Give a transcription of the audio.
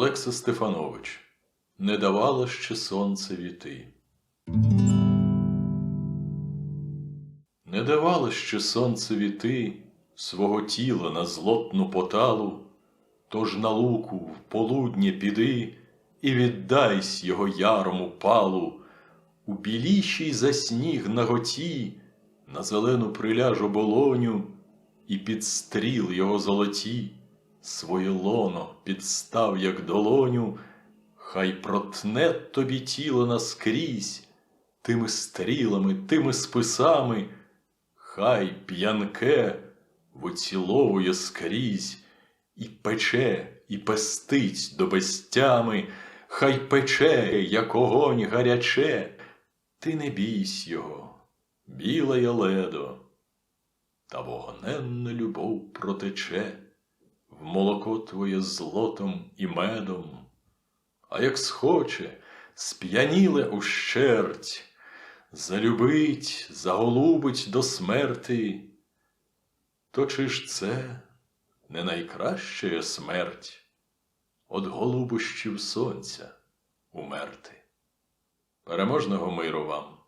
Олекса Стефанович не давало ще сонце віти. Не давало ще сонце віти свого тіла на злотну поталу, тож на луку в полуднє піди і віддайсь його ярому палу, у білішій за сніг наготі, на зелену приляж оболоню, і під стріл його золоті, своє лоно підстав, як долоню, хай протне тобі тіло наскрізь, тими стрілами, тими списами, хай п'янке виціловує скрізь, і пече, і пестить до безтями, хай пече, як огонь гаряче, ти не бійсь його, біла я ледо, та вогненна любов протече молоко твоє злотом і медом, а як схоче, сп'яніле ущерть, залюбить, заголубить до смерти, то чи ж це не найкраща смерть от голубощів сонця умерти? Переможного миру вам!